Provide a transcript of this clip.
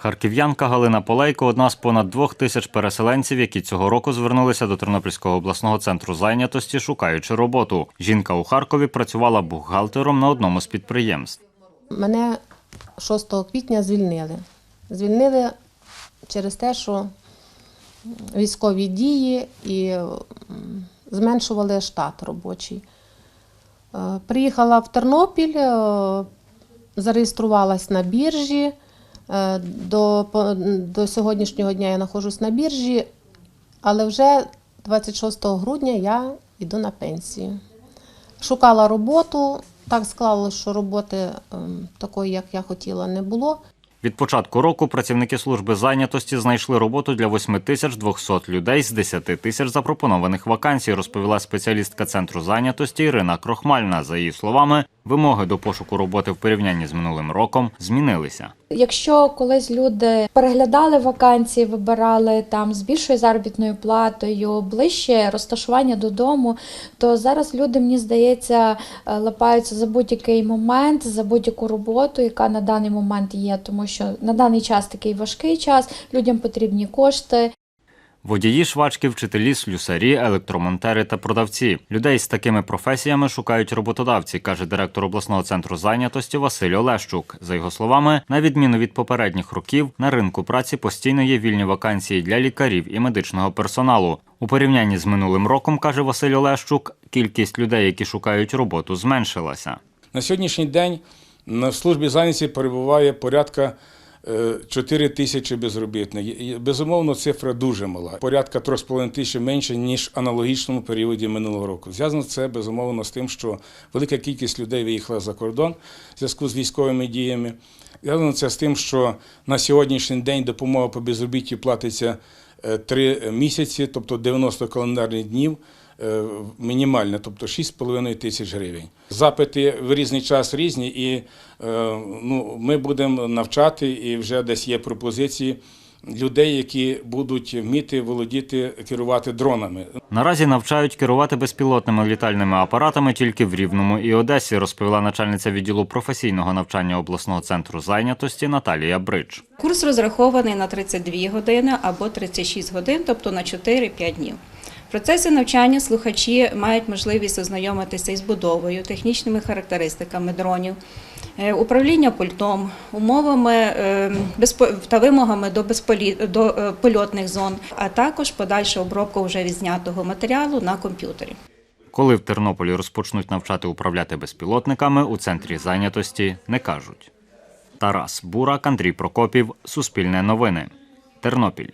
Харків'янка Галина Полейко одна з понад двох тисяч переселенців, які цього року звернулися до Тернопільського обласного центру зайнятості, шукаючи роботу. Жінка у Харкові працювала бухгалтером на одному з підприємств. Мене 6 квітня звільнили. Звільнили через те, що військові дії і зменшували штат робочий. Е, Приїхала в Тернопіль, е, зареєструвалась на біржі. Е, До, до сьогоднішнього дня я знаходжусь на біржі, але вже 26 грудня я йду на пенсію. Шукала роботу. Так склалося, що роботи ем, такої, як я хотіла, не було. Від початку року працівники служби зайнятості знайшли роботу для 8200 людей з 10 тисяч запропонованих вакансій, розповіла спеціалістка центру зайнятості Ірина Крохмальна. За її словами, вимоги до пошуку роботи в порівнянні з минулим роком змінилися. Якщо колись люди переглядали вакансії, вибирали там з більшою заробітною платою, ближче розташування додому, то зараз люди, мені здається, е, лапаються за будь-який момент, за будь-яку роботу, яка на даний момент є, тому що на даний час такий важкий час, людям потрібні кошти. Водії, швачки, вчителі, слюсарі, електромонтери та продавці. Людей з такими професіями шукають роботодавці, каже директор обласного центру зайнятості Василь Олещук. За його словами, на відміну від попередніх років, на ринку праці постійно є вільні вакансії для лікарів і медичного персоналу. У порівнянні з минулим роком, каже Василь Олещук, кількість людей, які шукають роботу, зменшилася. На сьогоднішній день на службі зайнятості перебуває порядка 4 тисячі безробітних. Безумовно, цифра дуже мала. Порядка 3,5 тисячі менше, ніж в аналогічному періоді минулого року. Зв'язано це безумовно з тим, що велика кількість людей виїхала за кордон в зв'язку з військовими діями. Зв'язано це з тим, що на сьогоднішній день допомога по безробіттю платиться 3 місяці, тобто 90 календарних днів е, мінімальне, тобто 6,5 тисяч гривень. Запити в різний час різні, і е, ну, ми будемо навчати, і вже десь є пропозиції людей, які будуть вміти володіти, керувати дронами. Наразі навчають керувати безпілотними літальними апаратами тільки в Рівному і Одесі, розповіла начальниця відділу професійного навчання обласного центру зайнятості Наталія Бридж. Курс розрахований на 32 години або 36 годин, тобто на 4-5 днів. В процесі навчання слухачі мають можливість ознайомитися із будовою, технічними характеристиками дронів, е, управління пультом, умовами е, та вимогами до, до е, польотних зон, а також подальша обробка вже відзнятого матеріалу на комп'ютері. Коли в Тернополі розпочнуть навчати управляти безпілотниками, у центрі зайнятості не кажуть. Тарас Бурак, Андрій Прокопів, Суспільне новини. Тернопіль